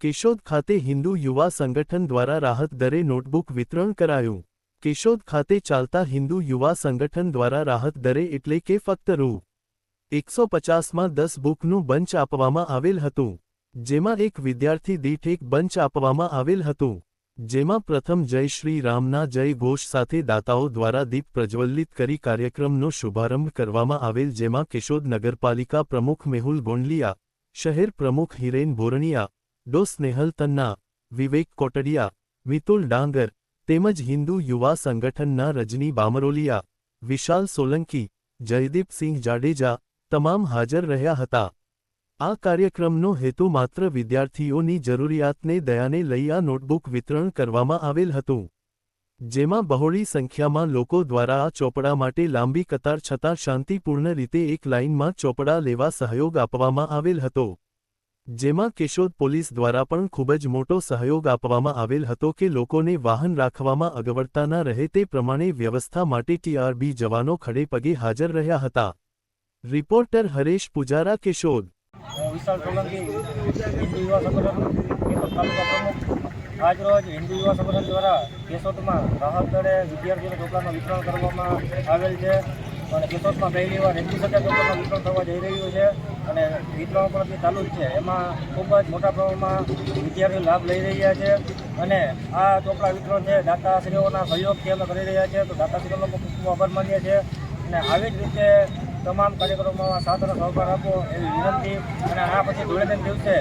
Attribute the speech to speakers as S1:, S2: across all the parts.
S1: કેશોદ ખાતે હિન્દુ યુવા સંગઠન દ્વારા રાહત દરે નોટબુક વિતરણ કરાયું. કેશોદ ખાતે ચાલતા હિન્દુ યુવા સંગઠન દ્વારા રાહત દરે એટલે કે ફક્ત રૂ. એકસો પચાસમાં દસ બુકનું બંચ આપવામાં આવેલ હતું. જેમાં એક વિદ્યાર્થી દીઠ એક બંચ આપવામાં આવેલ હતું. જેમાં પ્રથમ જય શ્રી રામના જય ઘોષ સાથે દાતાઓ દ્વારા દીપ પ્રજ્વલિત કરી કાર્યક્રમનો શુભારંભ કરવામાં આવેલ જેમાં કેશોદ નગરપાલિકા પ્રમુખ મેહુલ ગોંડલિયા, શહેર પ્રમુખ હિરેન ભોરણિયા ડો સ્નેહલ તન્ના, વિવેક કોટડિયા, મિતુલ ડાંગર, તેમજ હિન્દુ યુવા સંગઠનના રજની બામરોલિયા, વિશાલ સોલંકી જયદીપસિંહ જાડેજા તમામ હાજર રહ્યા હતા. આ કાર્યક્રમનો હેતુ માત્ર વિદ્યાર્થીઓની જરૂરિયાતને દયાને લઈ આ નોટબુક વિતરણ કરવામાં આવેલ હતું. જેમાં બહોળી સંખ્યામાં લોકો દ્વારા આ ચોપડા માટે લાંબી કતાર છતાં શાંતિપૂર્ણ રીતે એક લાઇનમાં ચોપડા લેવા સહયોગ આપવામાં આવેલ હતો. જેમાં કેશોદ પોલીસ દ્વારા પણ ખૂબ જ મોટો સહયોગ આપવામાં આવેલ હતો કે લોકોને વાહન રાખવામાં અગવડતા ન રહે તે પ્રમાણે વ્યવસ્થા માટે ટીઆરબી જવાનો ખડે પગે હાજર રહ્યા હતા. રિપોર્ટર હરેશ પુજારા, કેશોદ.
S2: આજરોજ હિન્દુ યુવા સંગઠન દ્વારા કેશોદમાં રાહત દળે વિદ્યાર્થીઓને ચોપડાનું વિતરણ કરવામાં આવેલ છે. અને કેશોદમાં પહેલી વાર એસી સત્તર ચોપડાનું વિતરણ થવા જઈ રહ્યું છે અને વિતરણ પણ ચાલુ જ છે. એમાં ખૂબ જ મોટા પ્રમાણમાં વિદ્યાર્થીઓ લાભ લઈ રહ્યા છે અને આ ચોપડા વિતરણ છે, દાતાશ્રીઓના સહયોગથી અમે કરી રહ્યા છીએ. તો દાતાશ્રીઓનો ખૂબ ખૂબ આભાર માનીએ છીએ. અને આવી જ રીતે તમામ કાર્યક્રમોમાં સાથ અને સહકાર આપો એવી વિનંતી. અને આ પછી ધૂળેટીના દિવસે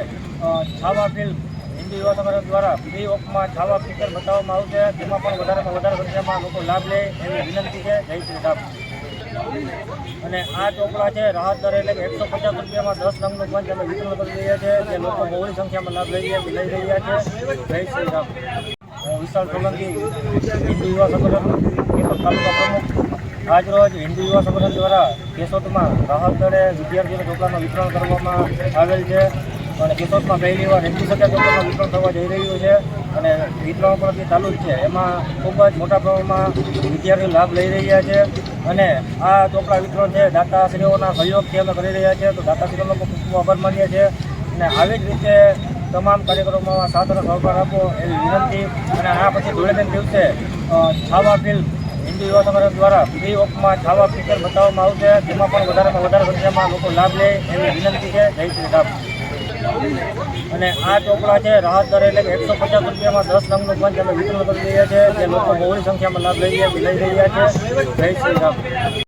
S2: છાવા ફિલ્મ હિન્દુ યુવા સંગઠન દ્વારા ફ્રી ઓફમાં છાવા પિક્ચર બતાવવામાં આવશે. તેમાં પણ વધારેમાં વધારે સંખ્યામાં લોકો લાભ લે એવી વિનંતી છે. જય શ્રી રામ. અને આ ચોપડા છે, રાહત દર એટલે કે એકસો પચાસ રૂપિયામાં દસ રંગનું પંચ અમે વિતરણ કરી રહ્યા છીએ જે લોકો બહુની સંખ્યામાં લાભ લઈ રહ્યા લઈ રહ્યા છે. જય શ્રી રામ. વિશાલ સોલંકી, હિન્દુ યુવા સંગઠન, કેશોદ તાલુકા પ્રમુખ. આજરોજ હિન્દુ યુવા સંગઠન દ્વારા કેશોદમાં રાહત દરે વિદ્યાર્થીઓના ચોપડાનું વિતરણ કરવામાં આવેલ છે. અને કેશોદમાં પહેલી વાર એકવીસ સત્યા ચોપડાનું વિતરણ થવા જઈ રહ્યું છે અને વિતરણ પણ અત્યારે ચાલુ જ છે. એમાં ખૂબ જ મોટા પ્રમાણમાં વિદ્યાર્થીઓ લાભ લઈ રહ્યા છે અને આ ચોપડા વિતરણ છે, દાતાશ્રીઓના સહયોગથી અમે કરી રહ્યા છીએ. તો દાતાશ્રીઓનો પણ ખૂબ આભાર માનીએ છીએ. અને આવી જ રીતે તમામ કાર્યક્રમોમાં સાથ અને સહકાર આપો એવી વિનંતી. અને આ પછી ધૂળેટીના દિવસે છાવા ફિલ્મ હિન્દુ યુવા સંગઠન દ્વારા ફ્રી ઓફમાં છાવા પિક્ચર બતાવવામાં આવશે. તેમાં પણ વધારેમાં વધારે સંખ્યામાં લોકો લાભ લે એવી વિનંતી છે. જય શ્રી રામ. અને આ ચોપડા છે, રાહત દર એટલે કે એકસો પચાસ રૂપિયામાં દસ નંગનું પંચ અમે વિતરણ કરી રહ્યા છીએ જે લોકો બહુની સંખ્યામાં લાભ લઈ લઈ રહ્યા છે. જય શ્રી રામ.